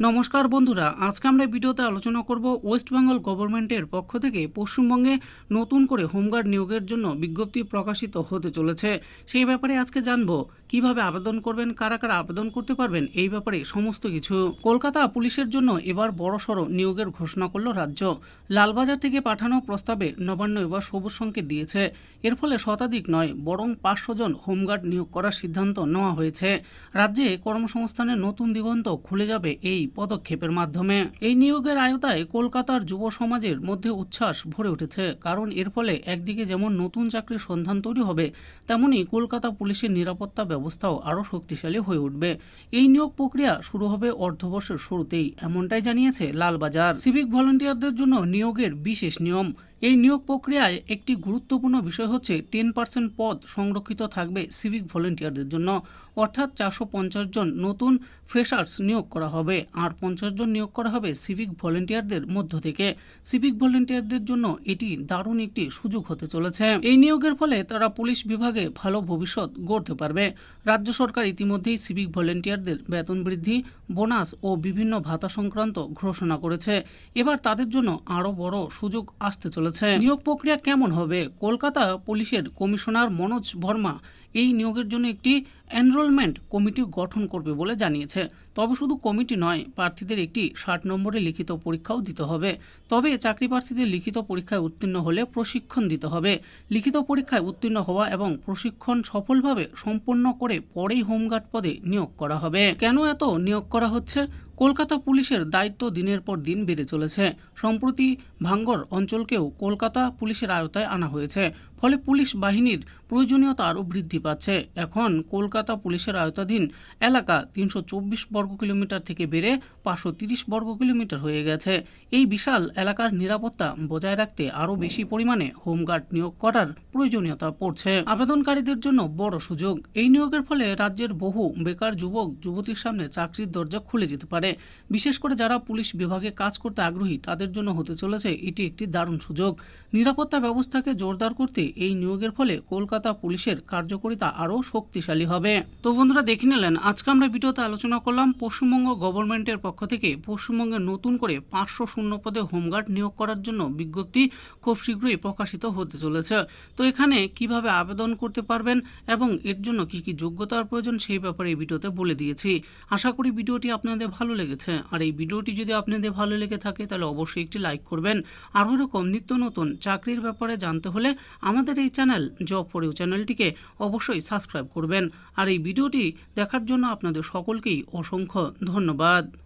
নমস্কার বন্ধুরা, আজকে আমরা ভিডিওতে আলোচনা করব ওয়েস্ট বেঙ্গল গভর্নমেন্টের পক্ষ থেকে পশ্চিমবঙ্গে নতুন করে হোমগার্ড নিয়োগের জন্য বিজ্ঞপ্তি প্রকাশিত হতে চলেছে। সেই ব্যাপারে আজকে জানব, কীভাবে আবেদন করবেন, কারা কারা আবেদন করতে পারবেন, এই ব্যাপারে সমস্ত কিছু। কলকাতা পুলিশের জন্য এবার বড়সড় নিয়োগের ঘোষণা করল রাজ্য। লালবাজার থেকে পাঠানো প্রস্তাবে নবান্ন এবার সবুজ সংকেত দিয়েছে। এর ফলে শতাধিক নয়, বরং পাঁচশো জন হোমগার্ড নিয়োগ করার সিদ্ধান্ত নেওয়া হয়েছে। রাজ্যে কর্মসংস্থানের নতুন দিগন্ত খুলে যাবে এই পদক্ষেপের মাধ্যমে। এই নিয়োগের আয়তায় কলকাতার যুব সমাজের মধ্যে উচ্ছ্বাস ভরে উঠেছে, কারণ এর ফলে একদিকে যেমন নতুন চাকরির সন্ধান তৈরি হবে, তেমনি কলকাতা পুলিশের নিরাপত্তা ব্যবস্থাও আরও শক্তিশালী হয়ে উঠবে। এই নিয়োগ প্রক্রিয়া শুরু হবে অর্ধবর্ষের শুরুতেই, এমনটাই জানিয়েছে লালবাজার। সিভিক ভলেন্টিয়ারদের জন্য নিয়োগের বিশেষ নিয়ম। এই নিয়োগ প্রক্রিয়ায় একটি গুরুত্বপূর্ণ বিষয় হচ্ছে টেন পার্সেন্ট পদ সংরক্ষিত থাকবে সিভিক ভলেন্টিয়ারদের জন্য। অর্থাৎ চারশো পঞ্চাশ জন নতুন ফ্রেশার্স নিয়োগ করা হবে। আর পঞ্চাশ জন নিয়োগ করা হবে সিভিক ভলেন্টিয়ারদের মধ্য থেকে। সিভিক ভলেন্টিয়ারদের জন্য এটি দারুণ একটি সুযোগ হতে চলেছে। এই নিয়োগের ফলে তারা পুলিশ বিভাগে ভালো ভবিষ্যৎ গড়তে পারবে। রাজ্য সরকার ইতিমধ্যেই সিভিক ভলেন্টিয়ারদের বেতন বৃদ্ধি, বোনাস ও বিভিন্ন ভাতা সংক্রান্ত ঘোষণা করেছে। এবার তাদের জন্য আরও বড় সুযোগ আসতে চলেছে। নিয়োগ প্রক্রিয়া কেমন হবে? কলকাতা পুলিশের কমিশনার মনোজ বর্মা এই নিয়োগের জন্য একটি এনরোলমেন্ট কমিটি গঠন করবে বলে জানিয়েছে। তবে শুধু কমিটি নয়, প্রার্থীদের একটি ষাট নম্বরে লিখিত পরীক্ষাও দিতে হবে। তবে চাকরি প্রার্থীদের লিখিত পরীক্ষায় উত্তীর্ণ হলে প্রশিক্ষণ দিতে হবে। লিখিত পরীক্ষায় উত্তীর্ণ হওয়া এবং প্রশিক্ষণ সফলভাবে সম্পন্ন করে পরেই হোমগার্ড পদে নিয়োগ করা হবে। কেন এত নিয়োগ করা হচ্ছে? কলকাতা পুলিশের দায়িত্ব দিনের পর দিন বেড়ে চলেছে। সম্প্রতি ভাঙ্গর অঞ্চলকেও কলকাতা পুলিশের আয়তায় আনা হয়েছে। ফলে পুলিশ বাহিনীর প্রয়োজনীয়তা আরও বৃদ্ধি পাচ্ছে। এখন কলকাতা পুলিশের আয়তাধীন এলাকা তিনশো চব্বিশ বর্গ কিলোমিটার থেকে বেড়ে পাঁচশো তিরিশ বর্গ কিলোমিটার হয়ে গেছে। এই বিশাল এলাকার নিরাপত্তা বজায় রাখতে আরও বেশি পরিমাণে হোমগার্ড নিয়োগ করার প্রয়োজনীয়তা পড়ছে। আবেদনকারীদের জন্য বড় সুযোগ। এই নিয়োগের ফলে রাজ্যের বহু বেকার যুবক, যুবতীর সামনে চাকরির দরজা খুলে যেতে পারে। বিশেষ করে যারা পুলিশ বিভাগে কাজ করতে আগ্রহী, তাদের জন্য হতে চলেছে এটি একটি দারুণ সুযোগ। নিরাপত্তা ব্যবস্থাকে জোরদার করতে এই নিয়োগের ফলে কলকাতা পুলিশের কার্যকারিতা আরও শক্তিশালী হবে। তো বন্ধুরা দেখে নিলেন, আজকে আমরা ভিডিওতে আলোচনা করলাম পশ্চিমবঙ্গ গভর্নমেন্টের পক্ষ থেকে পশ্চিমবঙ্গে নতুন করে পাঁচশো শূন্য পদে হোমগার্ড নিয়োগ করার জন্য বিজ্ঞপ্তি খুব শীঘ্রই প্রকাশিত হতে চলেছে। তো এখানে কীভাবে আবেদন করতে পারবেন এবং এর জন্য কি কি যোগ্যতার প্রয়োজন সেই ব্যাপারে এই ভিডিওতে বলে দিয়েছি। আশা করি ভিডিওটি আপনাদের ভালো লেগেছে। আর এই ভিডিওটি যদি আপনাদের ভালো লেগে থাকে, তাহলে অবশ্যই একটি লাইক করবেন। আর এরকম নিত্য নতুন চাকরির ব্যাপারে জানতে হলে আমাদের এই চ্যানেল জব ফর ইউ চ্যানেলটিকে অবশ্যই সাবস্ক্রাইব করবেন। আর এই ভিডিওটি দেখার জন্য আপনাদের সকলকেই অসংখ্য ধন্যবাদ।